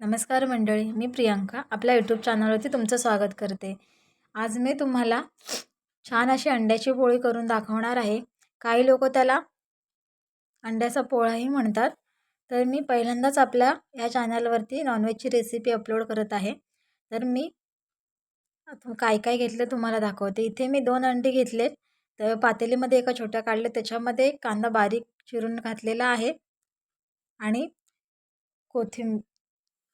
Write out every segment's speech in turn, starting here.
नमस्कार मंडळी मी प्रियांका. आपल्या यूट्यूब चॅनलवरती तुमचं स्वागत करते. आज मी तुम्हाला छान अशी अंड्याची पोळी करून दाखवणार आहे. काही लोक त्याला अंड्याचा पोळाही म्हणतात. तर मी पहिल्यांदाच आपल्या या चॅनलवरती नॉनव्हेजची रेसिपी अपलोड करत आहे. तर मी काय काय घेतलं तुम्हाला दाखवते. इथे मी दोन अंडी घेतलेत. तर पातेलीमध्ये एका छोट्या काढले त्याच्यामध्ये कांदा बारीक चिरून घातलेला आहे. आणि कोथिंब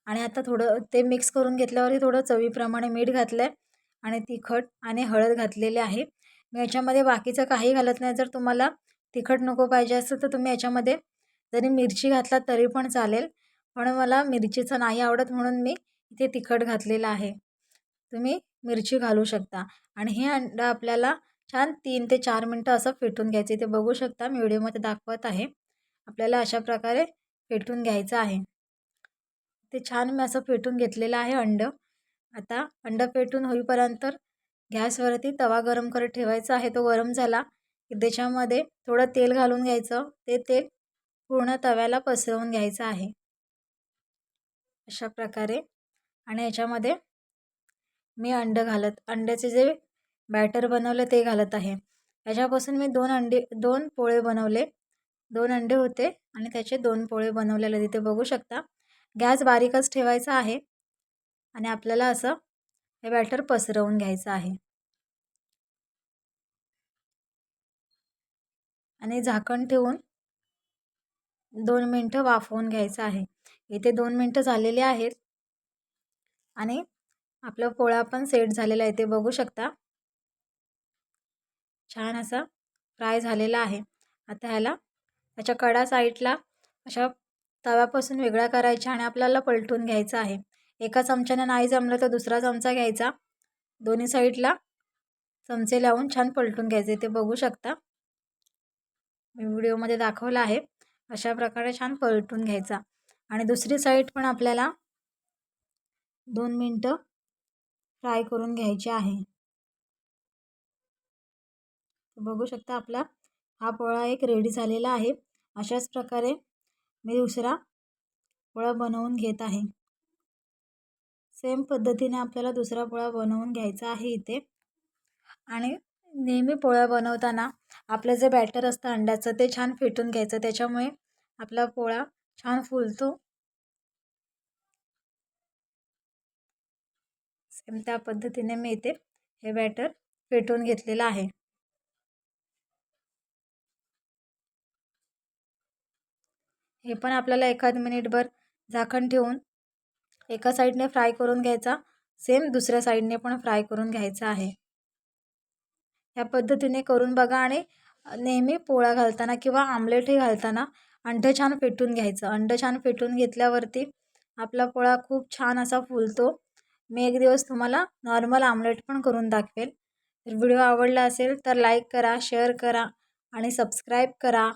आणि आता थोडं ते मिक्स करून घेतल्यावरही थोडं चवीप्रमाणे मीठ घातलं आहे आणि तिखट आणि हळद घातलेले आहे. मी याच्यामध्ये बाकीचं काही घालत नाही. जर तुम्हाला तिखट नको पाहिजे असतं तर तुम्ही याच्यामध्ये जरी मिरची घातलात तरी पण चालेल. पण मला मिरचीचं नाही आवडत म्हणून मी इथे तिखट घातलेलं आहे. तुम्ही मिरची घालू शकता. आणि हे अंडं आपल्याला छान तीन ते चार मिनटं असं फेटून घ्यायचं. इथे बघू शकता. मी व्हिडिओमध्ये दाखवत आहे. आपल्याला अशा प्रकारे फेटून घ्यायचं आहे. ते छान मी असं फेटून घेतलेलं आहे अंडं. आता अंडं फेटून होईपर्यंत गॅसवरती तवा गरम करत ठेवायचा आहे. तो गरम झाला की त्याच्यामध्ये थोडं तेल घालून घ्यायचं. ते तेल पूर्ण तव्याला पसरवून घ्यायचं आहे. अशा प्रकारे. आणि याच्यामध्ये मी अंडं घालत अंड्याचे जे बॅटर बनवलं ते घालत आहे. याच्यापासून मी दोन अंडे दोन पोळे बनवले. दोन अंडे होते आणि त्याचे दोन पोळे बनवलेले तिथे बघू शकता. गॅस बारीकच ठेवायचा आहे आणि आपल्याला असं हे बॅटर पसरवून घ्यायचं आहे. आणि झाकण ठेवून दोन मिनटं वाफवून घ्यायचं आहे. इथे दोन मिनटं झालेले आहेत आणि आपला पोळा पण सेट झालेला आहे. ते बघू शकता. छान असा फ्राय झालेला आहे. आता ह्याला त्याच्या कडा साईडला अशा तव्यापासून वेगळा करायचा आणि आपल्याला पलटून घ्यायचं आहे. एका चमच्यानं नाही जमलं तर दुसरा चमचा घ्यायचा. दोन्ही साईडला चमचे लावून छान पलटून घ्यायचे ते बघू शकता. मी व्हिडिओमध्ये दाखवलं आहे. अशा प्रकारे छान पलटून घ्यायचा. आणि दुसरी साईड पण आपल्याला दोन मिनटं फ्राय करून घ्यायचे आहे. बघू शकता आपला हा पोळा एक रेडी झालेला आहे. अशाच प्रकारे मी दुसरा पोळा बनवून घेत आहे. सेम पद्धतीने आपल्याला दुसरा पोळा बनवून घ्यायचा आहे इथे. आणि नेहमी पोळ्या बनवताना आपलं जे बॅटर असतं अंड्याचं ते छान फेटून घ्यायचं. त्याच्यामुळे आपला पोळा छान फुलतो. सेम त्या पद्धतीने मी इथे हे बॅटर फेटून घेतलेलं आहे. हे पण आपल्याला एखाद मिनिटभर झाकण ठेवून एका साईडने फ्राय करून घ्यायचा. सेम दुसऱ्या साईडने पण फ्राय करून घ्यायचा आहे. ह्या पद्धतीने करून बघा आणि नेहमी पोळा घालताना किंवा आमलेटही घालताना अंडं छान फेटून घ्यायचं. अंडं छान फेटून घेतल्यावरती आपला पोळा खूप छान असा फुलतो. मी एक दिवस तुम्हाला नॉर्मल आमलेट पण करून दाखवेल. तर व्हिडिओ आवडला असेल तर लाईक करा शेअर करा आणि सबस्क्राईब करा.